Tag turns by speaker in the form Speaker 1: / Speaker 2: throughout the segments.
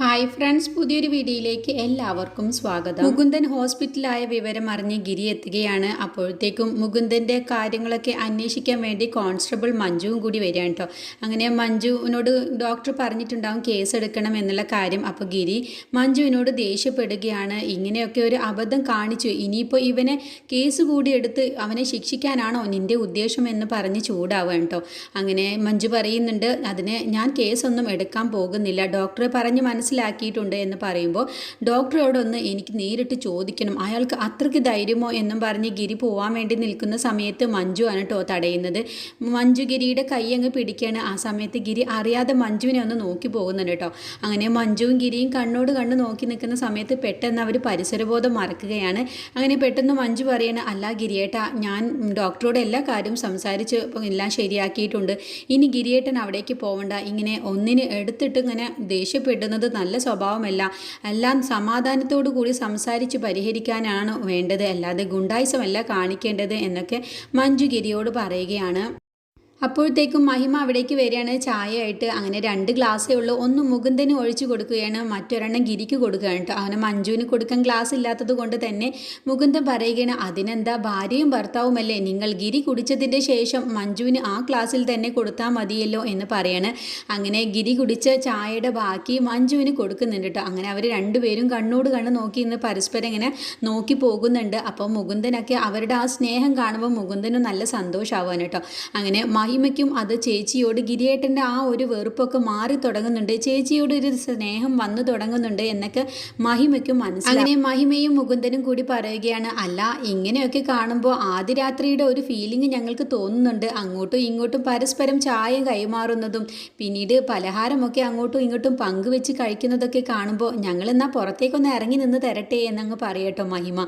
Speaker 1: Hi friends പുതിയൊരു വീഡിയോയിലേക്ക് എല്ലാവർക്കും സ്വാഗതം. മുകുന്ദൻ ഹോസ്പിറ്റലായ വിവരം അറിഞ്ഞ് ഗിരി എത്തുകയാണ്. അപ്പോഴത്തേക്കും മുകുന്ദന്റെ കാര്യങ്ങളൊക്കെ അന്വേഷിക്കാൻ വേണ്ടി കോൺസ്റ്റബിൾ മഞ്ജുവും കൂടി വരികയാണ് കേട്ടോ അങ്ങനെ മഞ്ജുവിനോട് ഡോക്ടർ പറഞ്ഞിട്ടുണ്ടാവും കേസ് എടുക്കണം എന്നുള്ള കാര്യം. അപ്പോൾ ഗിരി മഞ്ജുവിനോട് ദേഷ്യപ്പെടുകയാണ്. ഇങ്ങനെയൊക്കെ ഒരു അബദ്ധം കാണിച്ചു. ഇനിയിപ്പോൾ ഇവനെ കേസ് കൂടി എടുത്ത് അവനെ ശിക്ഷിക്കാനാണോ നിന്റെ ഉദ്ദേശം എന്ന് പറഞ്ഞ് ചൂടാവുകയാണ് കേട്ടോ അങ്ങനെ മഞ്ജു പറയുന്നുണ്ട് അതിന് ഞാൻ കേസൊന്നും എടുക്കാൻ പോകുന്നില്ല. ഡോക്ടറെ പറഞ്ഞ് മനസ്സിലാക്കിയിട്ടുണ്ട് എന്ന് പറയുമ്പോൾ ഡോക്ടറോടൊന്ന് എനിക്ക് നേരിട്ട് ചോദിക്കണം. അയാൾക്ക് അത്രയ്ക്ക് ധൈര്യമോ എന്നും പറഞ്ഞ് ഗിരി പോവാൻ വേണ്ടി നിൽക്കുന്ന സമയത്ത് മഞ്ജു ആണ് കേട്ടോ തടയുന്നത്. മഞ്ജു ഗിരിയുടെ കൈ അങ്ങ് പിടിക്കുകയാണ് ആ സമയത്ത് ഗിരി അറിയാതെ മഞ്ജുവിനെ ഒന്ന് നോക്കി പോകുന്നുണ്ട് കേട്ടോ അങ്ങനെ മഞ്ജുവും ഗിരിയും കണ്ണോട് കണ്ണ് നോക്കി നിൽക്കുന്ന സമയത്ത് പെട്ടെന്ന് അവർ പരിസരബോധം മറക്കുകയാണ്. അങ്ങനെ പെട്ടെന്ന് മഞ്ജു പറയണ അല്ല ഗിരിയേട്ടാ ഞാൻ ഡോക്ടറോട് എല്ലാ കാര്യവും സംസാരിച്ച് എല്ലാം ശരിയാക്കിയിട്ടുണ്ട്. ഇനി ഗിരിയേട്ടൻ അവിടേക്ക് പോവണ്ട. ഇങ്ങനെ ഒന്നിന് എടുത്തിട്ട് ഇങ്ങനെ ദേഷ്യപ്പെടുന്നത് നല്ല സ്വഭാവമല്ല. എല്ലാം സമാധാനത്തോടു കൂടി സംസാരിച്ച് പരിഹരിക്കാനാണ് വേണ്ടത്. അല്ലാതെ ഗുണ്ടായിസമല്ല കാണിക്കേണ്ടത് എന്നൊക്കെ മഞ്ജു ഗിരിയോട് പറയുകയാണ്. അപ്പോഴത്തേക്കും മഹിമ അവിടേക്ക് വരികയാണ്. ചായയായിട്ട് അങ്ങനെ രണ്ട് ഗ്ലാസ്സേ ഉള്ളൂ. ഒന്ന് മുകുന്ദന് ഒഴിച്ചു കൊടുക്കുകയാണ്. മറ്റൊരെണ്ണം ഗിരിക്ക് കൊടുക്കുകയാണ് കേട്ടോ. അവന് മഞ്ജുവിന് കൊടുക്കാൻ ഗ്ലാസ് ഇല്ലാത്തത് കൊണ്ട് തന്നെ മുകുന്ദൻ പറയുകയാണ് അതിനെന്താ? ഭാര്യയും ഭർത്താവുമല്ലേ. നിങ്ങൾ ഗിരി കുടിച്ചതിന്റെ ശേഷം മഞ്ജുവിന് ആ ഗ്ലാസ്സിൽ തന്നെ കൊടുത്താൽ മതിയല്ലോ എന്ന് പറയാണ്. അങ്ങനെ ഗിരി കുടിച്ച ചായയുടെ ബാക്കി മഞ്ജുവിന് കൊടുക്കുന്നുണ്ട് കേട്ടോ. അങ്ങനെ അവർ രണ്ടുപേരും കണ്ണോട് കണ്ണ് നോക്കി ഇന്ന് പരസ്പരം ഇങ്ങനെ നോക്കി പോകുന്നുണ്ട്. അപ്പോൾ മുകുന്ദനൊക്കെ അവരുടെ ആ സ്നേഹം കാണുമ്പോൾ മുകുന്ദനും നല്ല സന്തോഷമാവാൻ കേട്ടോ. അങ്ങനെ മഹിമയ്ക്കും അത് ചേച്ചിയോട് ഗിരിയേട്ടന്റെ ആ ഒരു വെറുപ്പൊക്കെ മാറി തുടങ്ങുന്നുണ്ട്. ചേച്ചിയോട് ഒരു സ്നേഹം വന്നു തുടങ്ങുന്നുണ്ട് എന്നൊക്കെ മഹിമയ്ക്കും മനസ്സിലായി. അങ്ങനെ മഹിമയും മുകുന്ദനും കൂടി പറയുകയാണ് അല്ല ഇങ്ങനെയൊക്കെ കാണുമ്പോൾ ആദ്യ രാത്രിയുടെ ഒരു ഫീലിംഗ് ഞങ്ങൾക്ക് തോന്നുന്നുണ്ട്. അങ്ങോട്ടും ഇങ്ങോട്ടും പരസ്പരം ചായ കൈമാറുന്നതും പിന്നീട് പലഹാരമൊക്കെ അങ്ങോട്ടും ഇങ്ങോട്ടും പങ്കുവെച്ച് കഴിക്കുന്നതൊക്കെ കാണുമ്പോൾ ഞങ്ങൾ എന്നാൽ പുറത്തേക്കൊന്ന് ഇറങ്ങി നിന്ന് തരട്ടെ എന്നങ്ങ് പറയട്ടോ മഹിമ.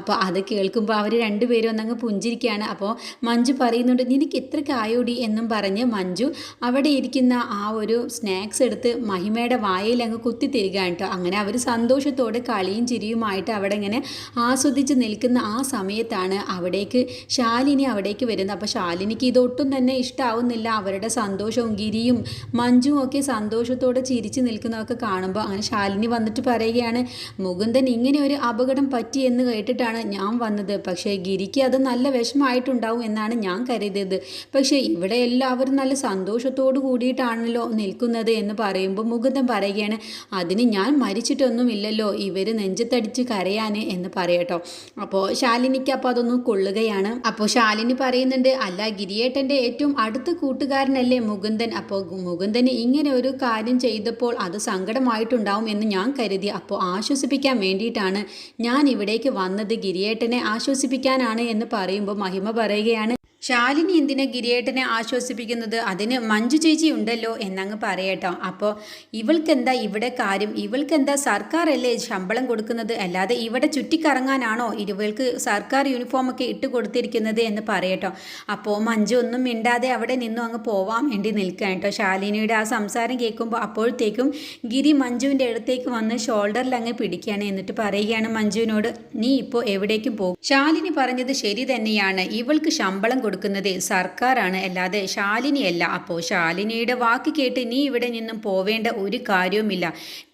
Speaker 1: അപ്പോൾ അത് കേൾക്കുമ്പോൾ അവർ രണ്ടുപേരും ഒന്നങ്ങ് പുഞ്ചിരിക്കുകയാണ്. അപ്പോൾ മഞ്ജു പറയുന്നുണ്ട് നിനക്ക് എത്ര ഇത്രയ്ക്ക് ആയോടി എന്നും പറഞ്ഞ് മഞ്ജു അവിടെ ഇരിക്കുന്ന ആ ഒരു സ്നാക്സ് എടുത്ത് മഹിമയുടെ വായിൽ അങ്ങ് കുത്തി തരികയാണ് കേട്ടോ. അങ്ങനെ അവർ സന്തോഷത്തോടെ കളിയും ചിരിയുമായിട്ട് അവിടെ ഇങ്ങനെ ആസ്വദിച്ച് നിൽക്കുന്ന ആ സമയത്താണ് അവിടേക്ക് ശാലിനി അവിടേക്ക് വരുന്നത്. അപ്പോൾ ശാലിനിക്ക് ഇതൊട്ടും തന്നെ ഇഷ്ടാവുന്നില്ല. അവരുടെ സന്തോഷവും ഗിരിയും മഞ്ജുവും ഒക്കെ സന്തോഷത്തോടെ ചിരിച്ച് നിൽക്കുന്നതൊക്കെ കാണുമ്പോൾ അങ്ങനെ ശാലിനി വന്നിട്ട് പറയുകയാണ് മുകുന്ദൻ ഇങ്ങനെ ഒരു അപകടം പറ്റി എന്ന് കേട്ടിട്ടാണ് ഞാൻ വന്നത്. പക്ഷേ ഗിരിക്ക് അത് നല്ല വിഷമമായിട്ടുണ്ടാവും എന്നാണ് ഞാൻ കരുതിയത്. പക്ഷേ ഇവിടെ എല്ലാവരും നല്ല സന്തോഷത്തോടു കൂടിയിട്ടാണല്ലോ നിൽക്കുന്നത് എന്ന് പറയുമ്പോൾ മുകുന്ദൻ പറയുകയാണ് അതിന് ഞാൻ മരിച്ചിട്ടൊന്നുമില്ലല്ലോ ഇവർ നെഞ്ചത്തടിച്ച് കരയാൻ എന്ന് പറയട്ടോ. അപ്പോൾ ശാലിനിക്ക് അപ്പോൾ അതൊന്നും കൊള്ളുകയാണ്. അപ്പോൾ ശാലിനി പറയുന്നുണ്ട് അല്ല ഗിരിയേട്ടന്റെ ഏറ്റവും അടുത്ത കൂട്ടുകാരനല്ലേ മുകുന്ദൻ. അപ്പോൾ മുകുന്ദന് ഇങ്ങനെ ഒരു കാര്യം ചെയ്തപ്പോൾ അത് സങ്കടമായിട്ടുണ്ടാവും എന്ന് ഞാൻ കരുതി. അപ്പോൾ ആശ്വസിപ്പിക്കാൻ വേണ്ടിയിട്ടാണ് ഞാൻ ഇവിടേക്ക് വന്നത്. ഗിരിയേട്ടനെ ആശ്വസിപ്പിക്കാനാണ് എന്ന് പറയുമ്പോൾ മഹിമ പറയുകയാണ് ശാലിനി എന്തിനാ ഗിരിയേട്ടനെ ആശ്വസിപ്പിക്കുന്നത്? അതിന് മഞ്ജു ചേച്ചി ഉണ്ടല്ലോ എന്നങ്ങ് പറയട്ടോ. അപ്പോൾ ഇവൾക്കെന്താ ഇവിടെ കാര്യം? ഇവൾക്കെന്താ സർക്കാർ അല്ലേ ശമ്പളം കൊടുക്കുന്നത്? അല്ലാതെ ഇവിടെ ചുറ്റിക്കറങ്ങാനാണോ ഇവൾക്ക് സർക്കാർ യൂണിഫോമൊക്കെ ഇട്ട് കൊടുത്തിരിക്കുന്നത് എന്ന് പറയട്ടോ. അപ്പോൾ മഞ്ജു ഒന്നും മിണ്ടാതെ അവിടെ നിന്നും അങ്ങ് പോവാൻ വേണ്ടി നിൽക്കുക കേട്ടോ. ശാലിനിയുടെ ആ സംസാരം കേൾക്കുമ്പോൾ അപ്പോഴത്തേക്കും ഗിരി മഞ്ജുവിന്റെ അടുത്തേക്ക് വന്ന് ഷോൾഡറിൽ അങ്ങ് പിടിക്കുകയാണ് എന്നിട്ട് പറയുകയാണ് മഞ്ജുവിനോട് നീ ഇപ്പോൾ എവിടേക്കും പോകും? ശാലിനി പറഞ്ഞത് ശരി തന്നെയാണ്. ഇവൾക്ക് ശമ്പളം കൊടുക്കുന്നത് സർക്കാരാണ്. അല്ലാതെ ശാലിനിയല്ല. അപ്പോൾ ശാലിനിയുടെ വാക്ക് കേട്ട് നീ ഇവിടെ നിന്നും പോവേണ്ട ഒരു കാര്യവുമില്ല.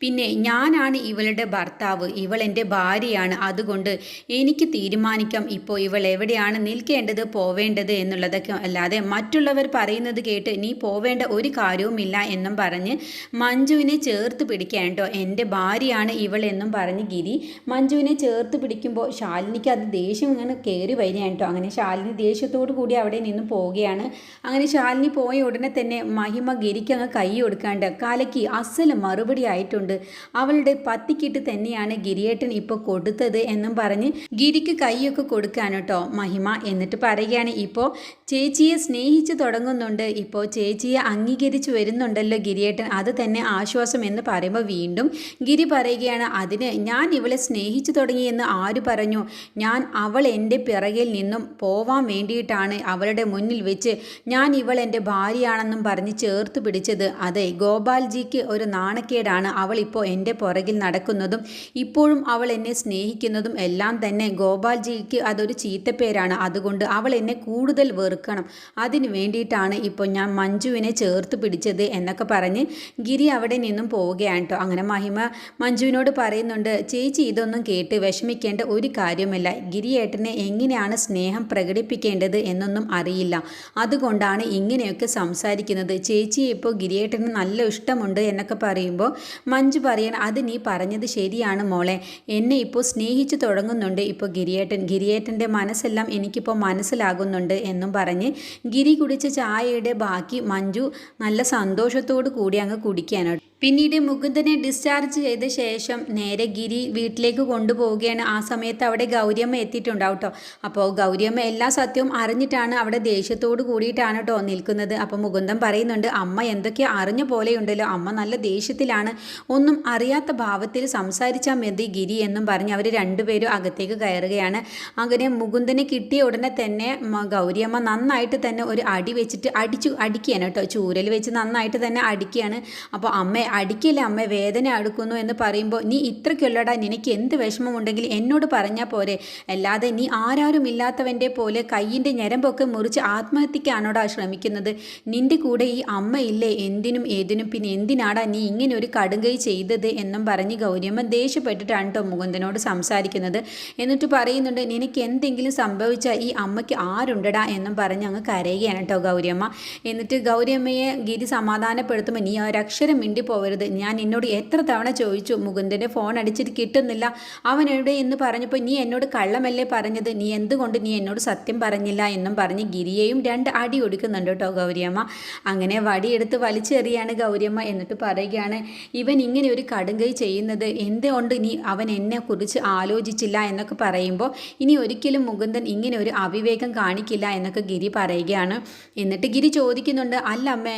Speaker 1: പിന്നെ ഞാനാണ് ഇവളുടെ ഭർത്താവ്. ഇവൾ എന്റെ ഭാര്യയാണ്. അതുകൊണ്ട് എനിക്ക് തീരുമാനിക്കാം. ഇപ്പോൾ ഇവൾ എവിടെയാണ് നിൽക്കേണ്ടത് പോവേണ്ടത് എന്നുള്ളതൊക്കെ അല്ലാതെ മറ്റുള്ളവർ പറയുന്നത് കേട്ട് നീ പോവേണ്ട ഒരു കാര്യവുമില്ല എന്നും പറഞ്ഞ് മഞ്ജുവിനെ ചേർത്ത് പിടിക്കാൻ കേട്ടോ. എന്റെ ഭാര്യയാണ് ഇവൾ എന്നും പറഞ്ഞ് ഗിരി മഞ്ജുവിനെ ചേർത്ത് പിടിക്കുമ്പോൾ ശാലിനിക്ക് അത് ദേഷ്യം ഇങ്ങനെ കയറി വരികയാണ് കേട്ടോ. അങ്ങനെ ശാലിനി ദേഷ്യത്തോടു കൂടി അവിടെ നിന്ന് പോവുകയാണ്. അങ്ങനെ ശാലിനി പോയ ഉടനെ തന്നെ മഹിമ ഗിരിക്ക് അങ്ങ് കൈ കൊടുക്കാണ്ട് കാലയ്ക്ക് അസൽ മറുപടി ആയിട്ടുണ്ട്. അവളുടെ പത്തിക്കിട്ട് തന്നെയാണ് ഗിരിയേട്ടൻ ഇപ്പോൾ കൊടുത്തത് എന്നും പറഞ്ഞ് ഗിരിക്ക് കൈയൊക്കെ കൊടുക്കാൻ കേട്ടോ മഹിമ എന്നിട്ട് പറയുകയാണ്. ഇപ്പോൾ ചേച്ചിയെ സ്നേഹിച്ചു തുടങ്ങുന്നുണ്ട്. ഇപ്പോൾ ചേച്ചിയെ അംഗീകരിച്ചു വരുന്നുണ്ടല്ലോ ഗിരിയേട്ടൻ. അത് തന്നെ ആശ്വാസം എന്ന് പറയുമ്പോൾ വീണ്ടും ഗിരി പറയുകയാണ് അതിന് ഞാൻ ഇവളെ സ്നേഹിച്ചു തുടങ്ങിയെന്ന് ആര് പറഞ്ഞു? ഞാൻ അവൾ എന്റെ പിറകിൽ നിന്നും പോവാൻ വേണ്ടിയിട്ടാണ് എന്തുകൊണ്ടാണ് അവളുടെ മുന്നിൽ വെച്ച് ഞാൻ ഇവൾ എന്റെ ഭാര്യയാണെന്നും പറഞ്ഞ് ചേർത്ത് പിടിച്ചത്. അതെ ഗോപാൽജിക്ക് ഒരു നാണക്കേടാണ് അവൾ ഇപ്പോൾ എന്റെ പുറകിൽ നടക്കുന്നതും ഇപ്പോഴും അവൾ എന്നെ സ്നേഹിക്കുന്നതും എല്ലാം തന്നെ. ഗോപാൽജിക്ക് അതൊരു ചീത്തപ്പേരാണ്. അതുകൊണ്ട് അവൾ എന്നെ കൂടുതൽ വെറുക്കണം. അതിന് വേണ്ടിയിട്ടാണ് ഇപ്പോൾ ഞാൻ മഞ്ജുവിനെ ചേർത്ത് പിടിച്ചത് എന്നൊക്കെ പറഞ്ഞ് ഗിരി അവിടെ നിന്നും പോവുകയാണ് കേട്ടോ. അങ്ങനെ മഹിമ മഞ്ജുവിനോട് പറയുന്നുണ്ട് ചേച്ചി ഇതൊന്നും കേട്ട് വിഷമിക്കേണ്ട ഒരു കാര്യമില്ല ഗിരിയേട്ടനെ എങ്ങനെയാണ് സ്നേഹം പ്രകടിപ്പിക്കേണ്ടത് എന്നൊന്നും അറിയില്ല. അതുകൊണ്ടാണ് ഇങ്ങനെയൊക്കെ സംസാരിക്കുന്നത്. ചേച്ചി ഇപ്പോൾ ഗിരിയേട്ടന് നല്ല ഇഷ്ടമുണ്ട് എന്നൊക്കെ പറയുമ്പോൾ മഞ്ജു പറയണം അത് നീ പറഞ്ഞത് ശരിയാണ് മോളെ. എന്നെ ഇപ്പോൾ സ്നേഹിച്ചു തുടങ്ങുന്നുണ്ട് ഇപ്പോൾ ഗിരിയേട്ടൻ. ഗിരിയേട്ടന്റെ മനസ്സെല്ലാം എനിക്കിപ്പോൾ മനസ്സിലാകുന്നുണ്ട് എന്നും പറഞ്ഞ് ഗിരി കുടിച്ച ചായയുടെ ബാക്കി മഞ്ജു നല്ല സന്തോഷത്തോടു കൂടി അങ്ങ് കുടിക്കാനാണ് പിന്നീട് മുകുന്ദനെ ഡിസ്ചാർജ് ചെയ്ത ശേഷം നേരെ ഗിരി വീട്ടിലേക്ക് കൊണ്ടുപോവുകയാണ്. ആ സമയത്ത് അവിടെ ഗൗരിയമ്മ എത്തിയിട്ടുണ്ടാവും കേട്ടോ അപ്പോൾ ഗൗരിയമ്മ എല്ലാ സത്യവും അറിഞ്ഞിട്ടാണ് അവിടെ ദേഷ്യത്തോട് കൂടിയിട്ടാണ് കേട്ടോ നിൽക്കുന്നത്. അപ്പോൾ മുകുന്ദൻ പറയുന്നുണ്ട് അമ്മ എന്തൊക്കെ അറിഞ്ഞ പോലെയുണ്ടല്ലോ. അമ്മ നല്ല ദേഷ്യത്തിലാണ്. ഒന്നും അറിയാത്ത ഭാവത്തിൽ സംസാരിച്ചാൽ മതി ഗിരി എന്നും പറഞ്ഞ് അവർ രണ്ടുപേരും അകത്തേക്ക് കയറുകയാണ്. അങ്ങനെ മുകുന്ദനെ കിട്ടിയ ഉടനെ തന്നെ ഗൗരിയമ്മ നന്നായിട്ട് തന്നെ ഒരു അടി വെച്ചിട്ട് അടിച്ചു അടിക്കുകയാണ് കേട്ടോ ചൂരൽ വെച്ച് നന്നായിട്ട് തന്നെ അടിക്കുകയാണ്. അപ്പോൾ അമ്മ അടിക്കില്ല അമ്മ വേദന അടുക്കുന്നു എന്ന് പറയുമ്പോൾ നീ ഇത്രയ്ക്കുള്ളടാ നിനക്ക് എന്ത് വിഷമമുണ്ടെങ്കിൽ എന്നോട് പറഞ്ഞാൽ പോരെ. അല്ലാതെ നീ ആരാരും ഇല്ലാത്തവന്റെ പോലെ കയ്യിന്റെ ഞരമ്പൊക്കെ മുറിച്ച് ആത്മഹത്യക്കാണോടാ ശ്രമിക്കുന്നത്? നിന്റെ കൂടെ ഈ അമ്മ ഇല്ലേ? എന്തിനും ഏതിനും പിന്നെ എന്തിനാടാ നീ ഇങ്ങനെ ഒരു കടുങ്കൈ ചെയ്തത് എന്നും പറഞ്ഞ് ഗൗരിയമ്മ ദേഷ്യപ്പെട്ടിട്ടാണ് കേട്ടോ മുകുന്ദനോട് സംസാരിക്കുന്നത്. എന്നിട്ട് പറയുന്നുണ്ട് നിനക്ക് എന്തെങ്കിലും സംഭവിച്ചാൽ ഈ അമ്മയ്ക്ക് ആരുണ്ടടാ? എന്നും പറഞ്ഞ് അങ്ങ് കരയുകയാണ് കേട്ടോ ഗൗരിയമ്മ. എന്നിട്ട് ഗൗരിയമ്മയെ ഗിരി സമാധാനപ്പെടുത്തുമ്പോൾ നീ ഒരക്ഷരം മിണ്ടി പോവരുത് ഞാൻ എന്നോട് എത്ര തവണ ചോദിച്ചു മുകുന്ദന്റെ ഫോൺ അടിച്ചിട്ട് കിട്ടുന്നില്ല. അവൻ എവിടെ എന്ന് പറഞ്ഞപ്പോൾ നീ എന്നോട് കള്ളമല്ലേ പറഞ്ഞത്? നീ എന്തുകൊണ്ട് നീ എന്നോട് സത്യം പറഞ്ഞില്ല എന്നും പറഞ്ഞ് ഗിരിയെയും രണ്ട് അടി ഒടുക്കുന്നുണ്ട് കേട്ടോ ഗൗരിയമ്മ. അങ്ങനെ വടിയെടുത്ത് വലിച്ചെറിയാണ് ഗൗരിയമ്മ എന്നിട്ട് പറയുകയാണ് ഇവൻ ഇങ്ങനെ ഒരു കടുങ്കൈ ചെയ്യുന്നത് എന്തുകൊണ്ട് നീ അവൻ എന്നെ കുറിച്ച് ആലോചിച്ചില്ല? എന്നൊക്കെ പറയുമ്പോൾ ഇനി ഒരിക്കലും മുകുന്ദൻ ഇങ്ങനെ ഒരു അവിവേകം കാണിക്കില്ല എന്നൊക്കെ ഗിരി പറയുകയാണ്. എന്നിട്ട് ഗിരി ചോദിക്കുന്നുണ്ട് അല്ല അമ്മേ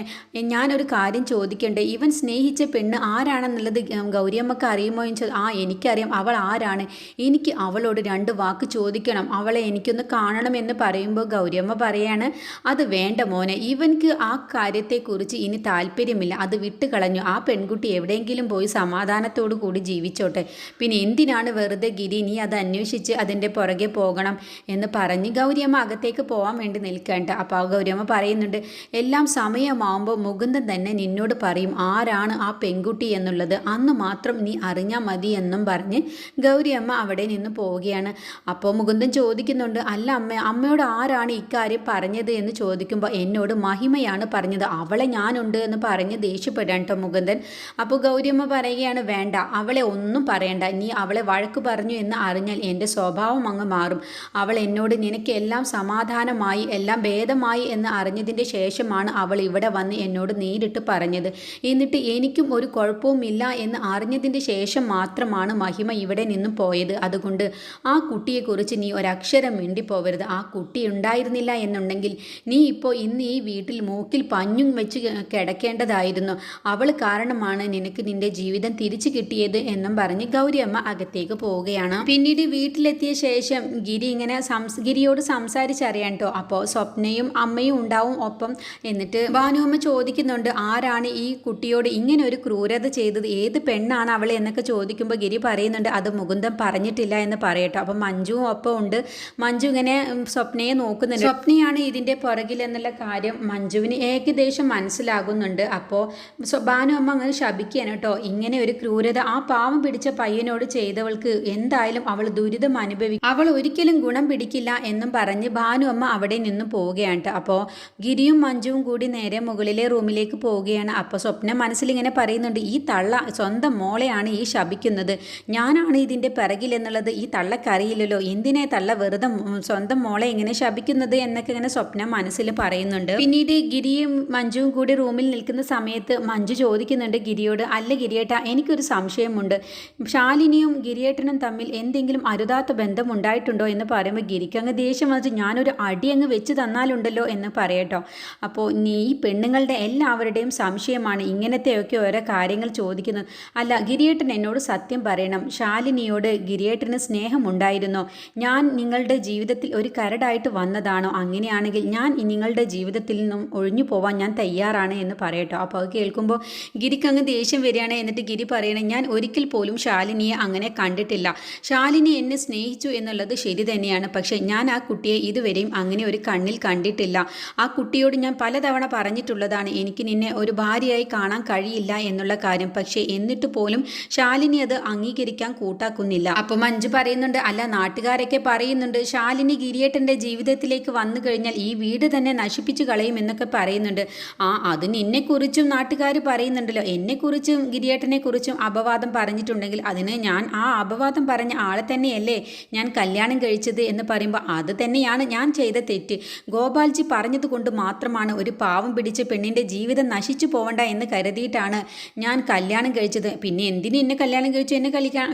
Speaker 1: ഞാനൊരു കാര്യം ചോദിക്കണ്ടേ? ഇവൻ സ്നേഹിച്ച പെണ്ണ് ആരാണെന്നുള്ളത് ഗൗരിയമ്മക്ക് അറിയുമോ എന്ന് ചോദിച്ചാൽ ആ എനിക്കറിയാം. അവൾ ആരാണ്? എനിക്ക് അവളോട് രണ്ട് വാക്ക് ചോദിക്കണം. അവളെ എനിക്കൊന്ന് കാണണം എന്ന് പറയുമ്പോൾ ഗൗരിയമ്മ പറയാണ് അത് വേണ്ട മോനെ. ഇവൻക്ക് ആ കാര്യത്തെക്കുറിച്ച് ഇനി താല്പര്യമില്ല. അത് വിട്ടുകളഞ്ഞു. ആ പെൺകുട്ടി എവിടെയെങ്കിലും പോയി സമാധാനത്തോടു കൂടി ജീവിച്ചോട്ടെ. പിന്നെ എന്തിനാണ് വെറുതെ ഗിരി നീ അത് അന്വേഷിച്ച് അതിന്റെ പുറകെ പോകണം? എന്ന് പറഞ്ഞ് ഗൗരിയമ്മ അകത്തേക്ക് പോകാൻ വേണ്ടി നിൽക്കേണ്ട അപ്പോൾ ഗൗരിയമ്മ പറയുന്നുണ്ട് എല്ലാം സമയമാകുമ്പോൾ മുകുന്ദൻ തന്നെ നിന്നോട് പറയും ആരാണ് ആ പെൺകുട്ടി എന്നുള്ളത് അന്ന് മാത്രം നീ അറിഞ്ഞാൽ മതി എന്നും പറഞ്ഞ് ഗൗരിയമ്മ അവിടെ നിന്ന് പോവുകയാണ്. അപ്പോൾ മുകുന്ദൻ ചോദിക്കുന്നുണ്ട് അല്ല അമ്മ അമ്മയോട് ആരാണ് ഇക്കാര്യം പറഞ്ഞത്? എന്ന് ചോദിക്കുമ്പോൾ എന്നോട് മഹിമയാണ് പറഞ്ഞത്. അവളെ ഞാനുണ്ട് എന്ന് പറഞ്ഞ് ദേഷ്യപ്പെടാൻ കേട്ടോ മുകുന്ദൻ. അപ്പോൾ ഗൗരിയമ്മ പറയുകയാണ് വേണ്ട അവളെ ഒന്നും പറയണ്ട. നീ അവളെ വഴക്ക് പറഞ്ഞു എന്ന് അറിഞ്ഞാൽ എന്റെ സ്വഭാവം അങ്ങ് മാറും. അവൾ എന്നോട് നിനക്ക് എല്ലാം സമാധാനമായി എല്ലാം ഭേദമായി എന്ന് അറിഞ്ഞതിന്റെ ശേഷമാണ് അവൾ ഇവിടെ വന്ന് എന്നോട് നേരിട്ട് പറഞ്ഞത്. എന്നിട്ട് എനിക്കും ഒരു കുഴപ്പവുമില്ല എന്ന് അറിഞ്ഞതിന്റെ ശേഷം മാത്രമാണ് മഹിമ ഇവിടെ നിന്നും പോയത്. അതുകൊണ്ട് ആ കുട്ടിയെക്കുറിച്ച് നീ ഒരക്ഷരം മിണ്ടിപ്പോവരുത്. ആ കുട്ടി ഉണ്ടായിരുന്നില്ല എന്നുണ്ടെങ്കിൽ നീ ഇപ്പോൾ ഇന്ന് ഈ വീട്ടിൽ മൂക്കിൽ പഞ്ഞും വെച്ച് കിടക്കേണ്ടതായിരുന്നു. അവൾ കാരണമാണ് നിനക്ക് നിന്റെ ജീവിതം തിരിച്ചു കിട്ടിയത് എന്നും പറഞ്ഞ് ഗൗരിയമ്മ അകത്തേക്ക് പോവുകയാണ്. പിന്നീട് വീട്ടിലെത്തിയ ശേഷം ഗിരി ഇങ്ങനെ ഗിരിയോട് സംസാരിച്ചറിയാൻ കേട്ടോ അപ്പോൾ സ്വപ്നയും അമ്മയും ഉണ്ടാവും ഒപ്പം. എന്നിട്ട് ഭാനുവമ്മ ചോദിക്കുന്നുണ്ട് ആരാണ് ഈ കുട്ടിയോട് ഇങ്ങനെ ഒരു ക്രൂരത ചെയ്തത് ഏത് പെണ്ണാണ് അവളെ എന്നൊക്കെ ചോദിക്കുമ്പോൾ ഗിരി പറയുന്നുണ്ട് അത് മുകുന്ദം പറഞ്ഞിട്ടില്ല എന്ന് പറയട്ടോ. അപ്പം മഞ്ജുവും ഒപ്പം ഉണ്ട്. മഞ്ജു ഇങ്ങനെ സ്വപ്നയെ നോക്കുന്നുണ്ട്. സ്വപ്നയാണ് ഇതിന്റെ പുറകിൽ എന്നുള്ള കാര്യം മഞ്ജുവിന് ഏകദേശം മനസ്സിലാകുന്നുണ്ട്. അപ്പോൾ ഭാനു അമ്മ അങ്ങനെ ശപിക്കുകയാണ് കേട്ടോ. ഇങ്ങനെ ഒരു ക്രൂരത ആ പാവം പിടിച്ച പയ്യനോട് ചെയ്തവൾക്ക് എന്തായാലും അവൾ ദുരിതം അനുഭവിക്കും അവൾ ഒരിക്കലും ഗുണം പിടിക്കില്ല എന്നും പറഞ്ഞ് ഭാനു അമ്മ അവിടെ നിന്നും പോവുകയാണ്. അപ്പോൾ ഗിരിയും മഞ്ജുവും കൂടി നേരെ മുകളിലെ റൂമിലേക്ക് പോവുകയാണ്. അപ്പോൾ സ്വപ്ന മനസ്സിലിങ്ങനെ പറയുന്നുണ്ട് ഈ തള്ള സ്വന്തം മോളെയാണ് ഈ ശപിക്കുന്നത്. ഞാനാണ് ഇതിന്റെ പിറകിലെന്നുള്ളത് ഈ തള്ളക്കറിയില്ലല്ലോ. എന്തിനെ തള്ള വെറുതെ സ്വന്തം മോളെ ഇങ്ങനെ ശപിക്കുന്നത്? എന്നൊക്കെ ഇങ്ങനെ സ്വപ്നം മനസ്സിൽ പറയുന്നുണ്ട്. പിന്നീട് ഗിരിയും മഞ്ജുവും കൂടി റൂമിൽ നിൽക്കുന്ന സമയത്ത് മഞ്ജു ചോദിക്കുന്നുണ്ട് ഗിരിയോട് അല്ല ഗിരിയേട്ട എനിക്കൊരു സംശയമുണ്ട്. ശാലിനിയും ഗിരിയേട്ടനും തമ്മിൽ എന്തെങ്കിലും അരുതാത്ത ബന്ധം ഉണ്ടായിട്ടുണ്ടോ? എന്ന് പറയുമ്പോൾ ഗിരിക്ക് അങ്ങ് ദേഷ്യം വന്നിട്ട് ഞാനൊരു അടി അങ്ങ് വെച്ച് തന്നാലുണ്ടല്ലോ എന്ന് പറയട്ടോ. അപ്പോൾ നീ ഈ പെണ്ണുങ്ങളുടെ എല്ലാവരുടെയും സംശയമാണ്. ഇങ്ങനത്തെയൊക്കെ എന്തൊക്കെ ഓരോ കാര്യങ്ങൾ ചോദിക്കുന്നത്. അല്ല ഗിരിയേട്ടൻ എന്നോട് സത്യം പറയണം. ശാലിനിയോട് ഗിരിയേട്ടന് സ്നേഹമുണ്ടായിരുന്നോ. ഞാൻ നിങ്ങളുടെ ജീവിതത്തിൽ ഒരു കരടായിട്ട് വന്നതാണോ? അങ്ങനെയാണെങ്കിൽ ഞാൻ നിങ്ങളുടെ ജീവിതത്തിൽ നിന്നും ഒഴിഞ്ഞു പോവാൻ ഞാൻ തയ്യാറാണ് എന്ന് പറയട്ടോ. അപ്പോൾ അത് കേൾക്കുമ്പോൾ ഗിരിക്ക് അങ്ങ് ദേഷ്യം വരികയാണ് എന്നിട്ട് ഗിരി പറയണേ ഞാൻ ഒരിക്കൽ പോലും ശാലിനിയെ അങ്ങനെ കണ്ടിട്ടില്ല. ശാലിനി എന്നെ സ്നേഹിച്ചു എന്നുള്ളത് ശരി തന്നെയാണ്. പക്ഷേ ഞാൻ ആ കുട്ടിയെ ഇതുവരെയും അങ്ങനെ ഒരു കണ്ണിൽ കണ്ടിട്ടില്ല. ആ കുട്ടിയോട് ഞാൻ പലതവണ പറഞ്ഞിട്ടുള്ളതാണ്. എനിക്ക് നിന്നെ ഒരു ഭാര്യയായി കാണാൻ കഴിയില്ല. എന്നുള്ള കാര്യം. പക്ഷേ എന്നിട്ട് പോലും ശാലിനി അത് അംഗീകരിക്കാൻ കൂട്ടാക്കുന്നില്ല. അപ്പോൾ മഞ്ജു പറയുന്നുണ്ട് അല്ല നാട്ടുകാരൊക്കെ പറയുന്നുണ്ട് ശാലിനി ഗിരിയേട്ടന്റെ ജീവിതത്തിലേക്ക് വന്നു കഴിഞ്ഞാൽ ഈ വീട് തന്നെ നശിപ്പിച്ചു കളയും എന്നൊക്കെ പറയുന്നുണ്ട്. ആ അത് നിന്നെക്കുറിച്ചും നാട്ടുകാർ പറയുന്നുണ്ടല്ലോ. എന്നെക്കുറിച്ചും ഗിരിയേട്ടനെ കുറിച്ചും അപവാദം പറഞ്ഞിട്ടുണ്ടെങ്കിൽ അതിന് ഞാൻ ആ അപവാദം പറഞ്ഞ ആളെ തന്നെയല്ലേ ഞാൻ കല്യാണം കഴിച്ചത് എന്ന് പറയുമ്പോൾ അത് തന്നെയാണ് ഞാൻ ചെയ്ത തെറ്റ്. ഗോപാൽജി പറഞ്ഞതുകൊണ്ട് മാത്രമാണ് ഒരു പാവം പിടിച്ച പെണ്ണിന്റെ ജീവിതം നശിച്ചു പോവണ്ട എന്ന് കരുതിയിട്ടാണ് ഞാൻ കല്യാണം കഴിച്ചത്. പിന്നെ എന്തിനു എന്നെ കല്യാണം കഴിച്ചു? എന്നെ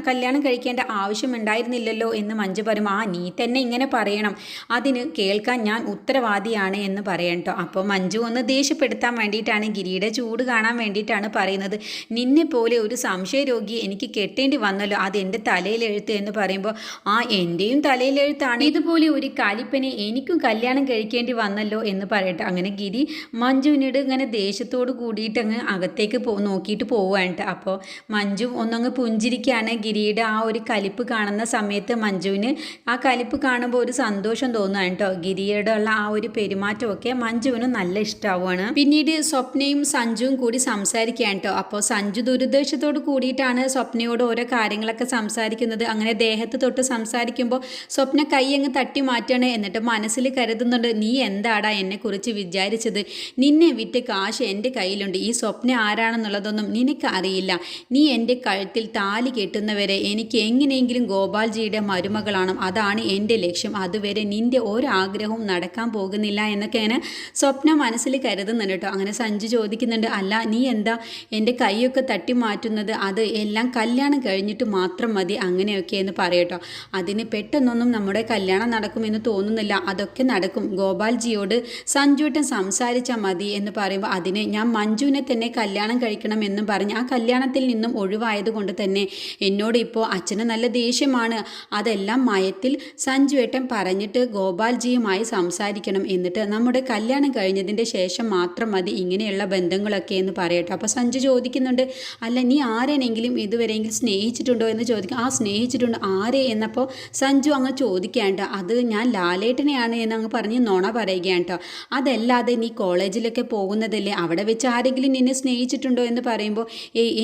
Speaker 1: കല്യാണം കഴിക്കേണ്ട ആവശ്യമുണ്ടായിരുന്നില്ലല്ലോ എന്ന് മഞ്ജു പറയും. ആ നീ തന്നെ ഇങ്ങനെ പറയണം. അതിന് കേൾക്കാൻ ഞാൻ ഉത്തരവാദിയാണ് എന്ന് പറയട്ടോ അപ്പോൾ മഞ്ജു ഒന്ന് ദേഷ്യപ്പെടുത്താൻ വേണ്ടിയിട്ടാണ് ഗിരിയുടെ ചൂട് കാണാൻ വേണ്ടിയിട്ടാണ് പറയുന്നത്. നിന്നെ പോലെ ഒരു സംശയ രോഗിയെ എനിക്ക് കെട്ടേണ്ടി വന്നല്ലോ. അത് എന്റെ തലയിലെഴുത്ത് എന്ന് പറയുമ്പോൾ ആ എന്റെയും തലയിലെഴുത്താണ് ഇതുപോലെ ഒരു കാലിപ്പനെ എനിക്കും കല്യാണം കഴിക്കേണ്ടി വന്നല്ലോ എന്ന് പറയട്ടെ. അങ്ങനെ ഗിരി മഞ്ജുവിനോട് ഇങ്ങനെ ദേഷ്യത്തോട് കൂടിയിട്ട് അങ്ങ് അകത്തേക്ക് പോ നോക്കിയിട്ട് പോവുകയാണ് അപ്പോൾ മഞ്ജു ഒന്നങ്ങ് പുഞ്ചിരിക്കുകയാണ് ഗിരിയുടെ ആ ഒരു കലിപ്പ് കാണുന്ന സമയത്ത് മഞ്ജുവിന് ആ കലിപ്പ് കാണുമ്പോൾ ഒരു സന്തോഷം തോന്നുകയാണ് കേട്ടോ ഗിരിയുടെ ഉള്ള ആ ഒരു പെരുമാറ്റമൊക്കെ മഞ്ജുവിന് നല്ല ഇഷ്ടമാവുകയാണ് പിന്നീട് സ്വപ്നയും സഞ്ജുവും കൂടി സംസാരിക്കുകയാണ് കേട്ടോ അപ്പോൾ സഞ്ജു ദുരുദ്ദേശത്തോട് കൂടിയിട്ടാണ് സ്വപ്നയോട് ഓരോ കാര്യങ്ങളൊക്കെ സംസാരിക്കുന്നത്. അങ്ങനെ ദേഹത്ത് തൊട്ട് സംസാരിക്കുമ്പോൾ സ്വപ്ന കൈ അങ്ങ് തട്ടി മാറ്റണേ എന്നിട്ട് മനസ്സിൽ കരുതുന്നുണ്ട് നീ എന്താടാ എന്നെക്കുറിച്ച് വിചാരിച്ചത്? നിന്നെ വിറ്റ് കാശ് എന്റെ കയ്യിലുണ്ട്. ഈ സ്വപ്ന ആരാണെന്നുള്ളതൊന്നും നിനക്ക് അറിയില്ല. നീ എന്റെ കഴുത്തിൽ താലി കെട്ടുന്നവരെ എനിക്ക് എങ്ങനെയെങ്കിലും ഗോപാൽജിയുടെ മരുമകളാണ്. അതാണ് എന്റെ ലക്ഷ്യം. അതുവരെ നിന്റെ ഒരാഗ്രഹവും നടക്കാൻ പോകുന്നില്ല എന്നൊക്കെയാണ് സ്വപ്ന മനസ്സിൽ കരുതുന്നുണ്ട് കേട്ടോ. അങ്ങനെ സഞ്ജു ചോദിക്കുന്നുണ്ട് അല്ല നീ എന്താ എന്റെ കൈയൊക്കെ തട്ടി മാറ്റുന്നത്? അത് എല്ലാം കല്യാണം കഴിഞ്ഞിട്ട് മാത്രം മതി. അങ്ങനെയൊക്കെ എന്ന് പറയട്ടോ അതിന് പെട്ടെന്നൊന്നും നമ്മുടെ കല്യാണം നടക്കുമെന്ന് തോന്നുന്നില്ല. അതൊക്കെ നടക്കും. ഗോപാൽജിയോട് സഞ്ജുട്ടൻ സംസാരിച്ചാൽ മതി എന്ന് പറയുമ്പോൾ അതിന് ഞാൻ മഞ്ജുവിനെ തന്നെ കല്യാണം കഴിക്കണമെന്നും പറഞ്ഞ് ആ കല്യാണത്തിൽ നിന്നും ഒഴിവായത് കൊണ്ട് തന്നെ എന്നോട് ഇപ്പോൾ അച്ഛന് നല്ല ദേഷ്യമാണ്. അതെല്ലാം മയത്തിൽ സഞ്ജുവേട്ടൻ പറഞ്ഞിട്ട് ഗോപാൽജിയുമായി സംസാരിക്കണം എന്നിട്ട് നമ്മുടെ കല്യാണം കഴിഞ്ഞതിന്റെ ശേഷം മാത്രം മതി ഇങ്ങനെയുള്ള ബന്ധങ്ങളൊക്കെ എന്ന് പറയട്ടെ. അപ്പോൾ സഞ്ജു ചോദിക്കുന്നുണ്ട് അല്ല നീ ആരെനെങ്കിലും ഇതുവരെയെങ്കിലും സ്നേഹിച്ചിട്ടുണ്ടോ? എന്ന് ചോദിക്കും. ആ സ്നേഹിച്ചിട്ടുണ്ട്. ആരെ? എന്നപ്പോൾ സഞ്ജു അങ്ങ് ചോദിക്കാണ്ട് അത് ഞാൻ ലാലേട്ടനെയാണ് എന്ന് അങ്ങ് പറഞ്ഞ് നോണ പറയുകയാണ് കേട്ടോ. അതല്ലാതെ നീ കോളേജിലൊക്കെ പോകുന്നതല്ലേ? അവിടെ വെച്ച് ആരെങ്കിലും നിന്നെ സ്നേഹിച്ചിട്ടുണ്ടോ? എന്ന് പറയുമ്പോൾ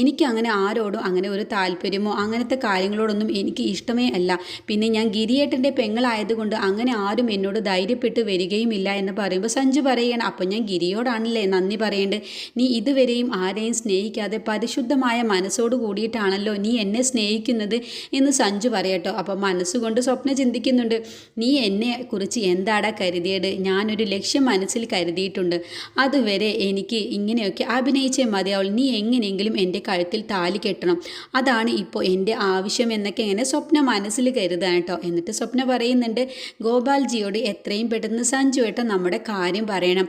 Speaker 1: എനിക്ക് അങ്ങനെ ആരോടും അങ്ങനെ ഒരു താല്പര്യമോ അങ്ങനത്തെ കാര്യങ്ങളോടൊന്നും എനിക്ക് ഇഷ്ടമേ അല്ല. പിന്നെ ഞാൻ ഗിരിയേട്ടന്റെ പെങ്ങളായതുകൊണ്ട് അങ്ങനെ ആരും എന്നോട് ധൈര്യപ്പെട്ട് വരികയുമില്ല എന്ന് പറയുമ്പോൾ സഞ്ജു പറയുകയാണ് അപ്പം ഞാൻ ഗിരിയോടാണല്ലേ നന്ദി പറയേണ്ടത്? നീ ഇതുവരെയും ആരെയും സ്നേഹിക്കാതെ പരിശുദ്ധമായ മനസ്സോട് കൂടിയിട്ടാണല്ലോ നീ എന്നെ സ്നേഹിക്കുന്നത്? എന്ന് സഞ്ജു പറയട്ടോ അപ്പം മനസ്സുകൊണ്ട് സ്വപ്ന ചിന്തിക്കുന്നുണ്ട് നീ എന്നെ കുറിച്ച് എന്താടാ കരുതിയത്? ഞാനൊരു ലക്ഷ്യം മനസ്സിൽ കരുതിയിട്ടുണ്ട്. അതുവരെ എനിക്ക് ഇങ്ങനെയൊക്കെ അഭിനയിച്ചേ മതിയാവുള്ളൂ നീ എങ്ങനെയെങ്കിലും എന്റെ കഴുത്തിൽ താലി കെട്ടണം. അതാണ് ഇപ്പോൾ എന്റെ ആവശ്യം എന്നൊക്കെ ഇങ്ങനെ സ്വപ്ന മനസ്സിൽ കരുതാണ് കേട്ടോ. എന്നിട്ട് സ്വപ്ന പറയുന്നുണ്ട് ഗോപാൽജിയോട് എത്രയും പെട്ടെന്ന് സഞ്ജു ഏട്ടൻ നമ്മുടെ കാര്യം പറയണം.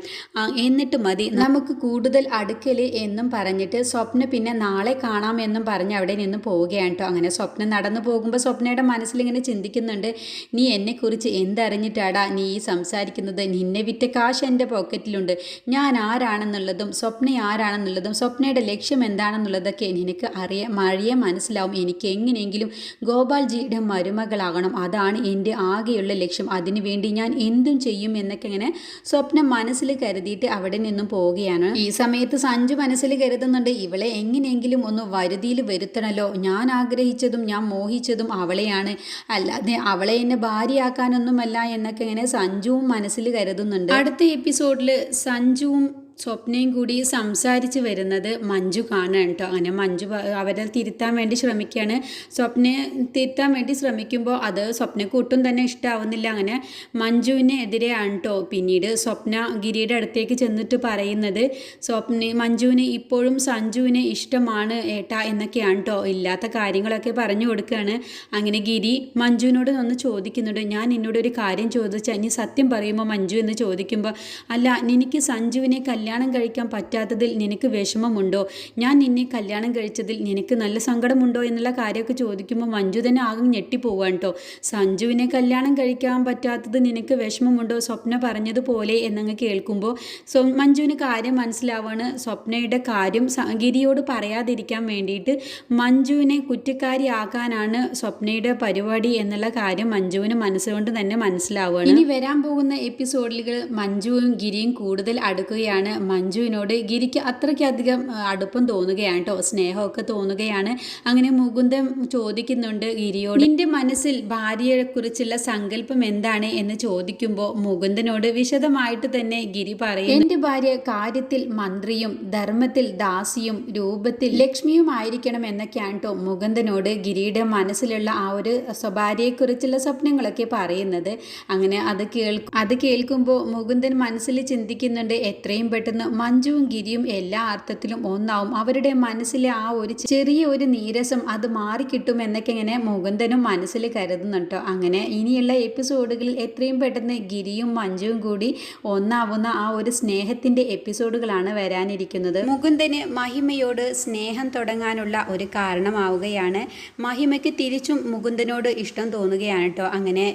Speaker 1: എന്നിട്ട് മതി. നമുക്ക് കൂടുതൽ അടുക്കൽ എന്നും പറഞ്ഞിട്ട് സ്വപ്ന പിന്നെ നാളെ കാണാമെന്നും പറഞ്ഞ് അവിടെ നിന്ന് പോവുകയാണ് കേട്ടോ. അങ്ങനെ സ്വപ്നം നടന്നു പോകുമ്പോൾ സ്വപ്നയുടെ മനസ്സിൽ ഇങ്ങനെ ചിന്തിക്കുന്നുണ്ട് നീ എന്നെക്കുറിച്ച് എന്തറിഞ്ഞിട്ടാടാ നീ ഈ സംസാരിക്കുന്നത്? നിന്നെ വിറ്റ കാശ് എന്റെ പോക്കറ്റിലുണ്ട്. ഞാൻ ആരാണെന്നുള്ളതും സ്വപ്ന ആരാണെന്നുള്ളതും സ്വപ്നയുടെ ലക്ഷ്യം എന്താണെന്നുള്ളതൊക്കെ എനിക്ക് അറിയാം. മഴയെ മനസ്സിലാവും. എനിക്ക് എങ്ങനെയെങ്കിലും ഗോപാൽജിയുടെ മരുമകളാകണം. അതാണ് എന്റെ ആകെയുള്ള ലക്ഷ്യം. അതിനുവേണ്ടി ഞാൻ എന്തും ചെയ്യും എന്നൊക്കെ ഇങ്ങനെ സ്വപ്നം മനസ്സിൽ കരുതിയിട്ട് അവിടെ നിന്നും പോവുകയാണ്. ഈ സമയത്ത് സഞ്ജു മനസ്സിൽ കരുതുന്നുണ്ട് ഇവളെ എങ്ങനെയെങ്കിലും ഒന്ന് വരുതിയിൽ വരുത്തണല്ലോ. ഞാൻ ആഗ്രഹിച്ചതും ഞാൻ മോഹിച്ചതും അവളെയാണ്. അല്ലാതെ അവളെ എന്നെ ഭാര്യയാക്കാനൊന്നുമല്ല എന്നൊക്കെ ഇങ്ങനെ സഞ്ജുവും മനസ്സിൽ കരുതുന്നുണ്ട്. അടുത്ത എപ്പിസോഡിൽ സഞ്ജുവും സ്വപ്നയും കൂടി സംസാരിച്ച് വരുന്നത് മഞ്ജു കാണാൻ കേട്ടോ. അങ്ങനെ മഞ്ജു അവരെ തിരുത്താൻ വേണ്ടി ശ്രമിക്കുകയാണ്. സ്വപ്നയെ തിരുത്താൻ വേണ്ടി ശ്രമിക്കുമ്പോൾ അത് സ്വപ്നക്ക് ഒട്ടും തന്നെ ഇഷ്ടമാവുന്നില്ല അങ്ങനെ മഞ്ജുവിനെതിരെയാണ് കേട്ടോ പിന്നീട് സ്വപ്ന ഗിരിയുടെ അടുത്തേക്ക് ചെന്നിട്ട് പറയുന്നത് സ്വപ്ന മഞ്ജുവിന് ഇപ്പോഴും സഞ്ജുവിനെ ഇഷ്ടമാണ് ഏട്ടാ എന്നൊക്കെയാണ് കേട്ടോ. ഇല്ലാത്ത കാര്യങ്ങളൊക്കെ പറഞ്ഞു കൊടുക്കുകയാണ്. അങ്ങനെ ഗിരി മഞ്ജുവിനോട് ഒന്ന് ചോദിക്കുന്നുണ്ട്. ഞാൻ എന്നോട് ഒരു കാര്യം ചോദിച്ചാൽ ഇനി സത്യം പറയുമ്പോൾ മഞ്ജു എന്ന് ചോദിക്കുമ്പോൾ അല്ല എനിക്ക് സഞ്ജുവിനെ കല്യാണം കല്യാണം കഴിക്കാൻ പറ്റാത്തതിൽ നിനക്ക് വിഷമമുണ്ടോ? ഞാൻ നിന്നെ കല്യാണം കഴിച്ചതിൽ നിനക്ക് നല്ല സങ്കടമുണ്ടോ എന്നുള്ള കാര്യമൊക്കെ ചോദിക്കുമ്പോൾ മഞ്ജു തന്നെ ആകെ ഞെട്ടിപ്പോവാണ് കേട്ടോ. സഞ്ജുവിനെ കല്യാണം കഴിക്കാൻ പറ്റാത്തത് നിനക്ക് വിഷമമുണ്ടോ? സ്വപ്ന പറഞ്ഞതുപോലെ എന്നങ്ങ് കേൾക്കുമ്പോൾ സ്വ മഞ്ജുവിന് കാര്യം മനസ്സിലാവാണ്. സ്വപ്നയുടെ കാര്യം ഗിരിയോട് പറയാതിരിക്കാൻ വേണ്ടിയിട്ട് മഞ്ജുവിനെ കുറ്റക്കാരിയാക്കാനാണ് സ്വപ്നയുടെ പരിപാടി എന്നുള്ള കാര്യം മഞ്ജുവിന് മനസ്സുകൊണ്ട് തന്നെ മനസ്സിലാവുകയാണ് ഇനി വരാൻ പോകുന്ന എപ്പിസോഡിലുകൾ മഞ്ജുവും ഗിരിയും കൂടുതൽ അടുക്കുകയാണ്. മഞ്ജുവിനോട് ഗിരിക്ക് അത്രയ്ക്കധികം അടുപ്പം തോന്നുകയാണ് കേട്ടോ സ്നേഹമൊക്കെ തോന്നുകയാണ്. അങ്ങനെ മുകുന്ദൻ ചോദിക്കുന്നുണ്ട് ഗിരിയോട് നിന്റെ മനസ്സിൽ ഭാര്യയെക്കുറിച്ചുള്ള സങ്കല്പം എന്താണ്? എന്ന് ചോദിക്കുമ്പോൾ മുകുന്ദനോട് വിശദമായിട്ട് തന്നെ ഗിരി പറയും എന്റെ ഭാര്യ കാര്യത്തിൽ മന്ത്രിയും ധർമ്മത്തിൽ ദാസിയും രൂപത്തിൽ ലക്ഷ്മിയുമായിരിക്കണം എന്നൊക്കെയാണ് കേട്ടോ മുകുന്ദനോട് ഗിരിയുടെ മനസ്സിലുള്ള ആ ഒരു സ്വഭാര്യയെക്കുറിച്ചുള്ള സ്വപ്നങ്ങളൊക്കെ പറയുന്നത്. അങ്ങനെ അത് കേൾ അത് കേൾക്കുമ്പോൾ മുകുന്ദൻ മനസ്സിൽ ചിന്തിക്കുന്നുണ്ട് എത്രയും പെട്ടെന്ന് മഞ്ജുവും ഗിരിയും എല്ലാ അർത്ഥത്തിലും ഒന്നാവും. അവരുടെ മനസ്സിലെ ആ ഒരു ചെറിയ ഒരു നീരസം അത് മാറിക്കിട്ടും എന്നൊക്കെ ഇങ്ങനെ മുകുന്ദനും മനസ്സിൽ കരുതുന്നുണ്ടോ. അങ്ങനെ ഇനിയുള്ള എപ്പിസോഡുകളിൽ എത്രയും പെട്ടെന്ന് ഗിരിയും മഞ്ജുവും കൂടി ഒന്നാവുന്ന ആ ഒരു സ്നേഹത്തിന്റെ എപ്പിസോഡുകളാണ് വരാനിരിക്കുന്നത്. മുകുന്ദന് മഹിമയോട് സ്നേഹം തുടങ്ങാനുള്ള ഒരു കാരണമാവുകയാണ്. മഹിമയ്ക്ക് തിരിച്ചും മുകുന്ദനോട് ഇഷ്ടം തോന്നുകയാണ് കേട്ടോ അങ്ങനെ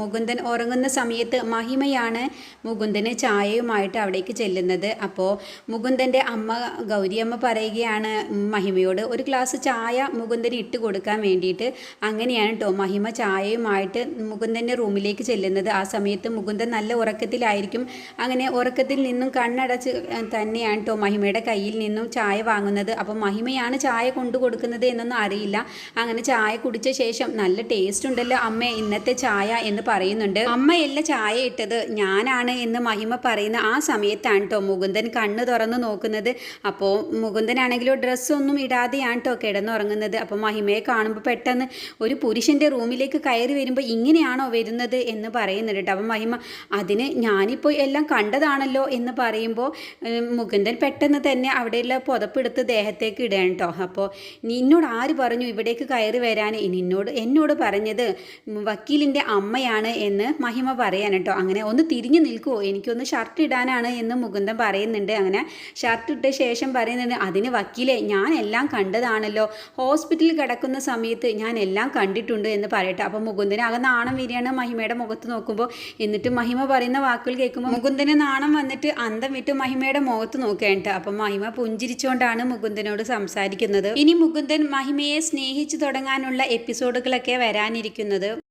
Speaker 1: മുകുന്ദൻ ഉറങ്ങുന്ന സമയത്ത് മഹിമയാണ് മുകുന്ദന് ചായയുമായിട്ട് അവിടേക്ക് ചെല്ലുന്നത്. അപ്പോൾ മുകുന്ദന്റെ അമ്മ ഗൗരിയമ്മ പറയുകയാണ് മഹിമയോട് ഒരു ഗ്ലാസ് ചായ മുകുന്ദന് ഇട്ട് കൊടുക്കാൻ വേണ്ടിയിട്ട്. അങ്ങനെയാണ് കേട്ടോ മഹിമ ചായയുമായിട്ട് മുകുന്ദന്റെ റൂമിലേക്ക് ചെല്ലുന്നത്. ആ സമയത്ത് മുകുന്ദൻ നല്ല ഉറക്കത്തിലായിരിക്കും. അങ്ങനെ ഉറക്കത്തിൽ നിന്നും കണ്ണടച്ച് തന്നെയാണ് കേട്ടോ മഹിമയുടെ കയ്യിൽ നിന്നും ചായ വാങ്ങുന്നത്. അപ്പോൾ മഹിമയാണ് ചായ കൊണ്ടു കൊടുക്കുന്നത് എന്നൊന്നും അറിയില്ല. അങ്ങനെ ചായ കുടിച്ച ശേഷം നല്ല ടേസ്റ്റ് ഉണ്ടല്ലോ അമ്മ ഇന്നത്തെ ചായ എന്ന് പറയുന്നുണ്ട്. അമ്മയല്ല ചായ ഇട്ടത് ഞാനാണ് എന്ന് മഹിമ പറയുന്ന ആ സമയത്താണ് കേട്ടോ മുകുന്ദൻ കണ്ണ് തുറന്ന് നോക്കുന്നത്. അപ്പോൾ മുകുന്ദനാണെങ്കിലോ ഡ്രസ്സൊന്നും ഇടാതെയാണ് കേട്ടോ കിടന്നുറങ്ങുന്നത്. അപ്പോൾ മഹിമയെ കാണുമ്പോൾ പെട്ടെന്ന് ഒരു പുരുഷന്റെ റൂമിലേക്ക് കയറി വരുമ്പോൾ ഇങ്ങനെയാണോ വരുന്നത് എന്ന് പറയുന്നുണ്ട് കേട്ടോ അപ്പം മഹിമ അതിന് ഞാനിപ്പോൾ എല്ലാം കണ്ടതാണല്ലോ എന്ന് പറയുമ്പോൾ മുകുന്ദൻ പെട്ടെന്ന് തന്നെ അവിടെയുള്ള പുതപ്പെടുത്ത് ദേഹത്തേക്ക് ഇടുകയാണ് കേട്ടോ അപ്പോൾ നിന്നോട് ആര് പറഞ്ഞു ഇവിടേക്ക് കയറി വരാൻ? നിന്നോട് എന്നോട് പറഞ്ഞത് വക്കീലിന്റെ അമ്മയാണ് എന്ന് മഹിമ പറയാൻ കേട്ടോ അങ്ങനെ ഒന്ന് തിരിഞ്ഞു നിൽക്കുമോ എനിക്കൊന്ന് ഷർട്ട് ഇടാനാണ് എന്ന് മുകുന്ദൻ പറയുന്നുണ്ട് അങ്ങനെ. ഷർട്ട് ഇട്ട ശേഷം പറയുന്നുണ്ട് അതിന് വക്കീലെ ഞാൻ എല്ലാം കണ്ടതാണല്ലോ. ഹോസ്പിറ്റലിൽ കിടക്കുന്ന സമയത്ത് ഞാൻ എല്ലാം കണ്ടിട്ടുണ്ട് എന്ന് പറയട്ടെ. അപ്പോൾ മുകുന്ദന് ആകെ നാണം വിരിയാണ് മഹിമയുടെ മുഖത്ത് നോക്കുമ്പോൾ എന്നിട്ട് മഹിമ പറയുന്ന വാക്കുകൾ കേൾക്കുമ്പോൾ മുകുന്ദന് നാണം വന്നിട്ട് അന്തം വിട്ട് മഹിമയുടെ മുഖത്ത് നോക്കേണ്ട. അപ്പം മഹിമ പുഞ്ചിരിച്ചുകൊണ്ടാണ് മുകുന്ദനോട് സംസാരിക്കുന്നത്. ഇനി മുകുന്ദൻ മഹിമയെ സ്നേഹിച്ചു തുടങ്ങാനുള്ള എപ്പിസോഡുകളൊക്കെ വരാനിരിക്കുന്നത്.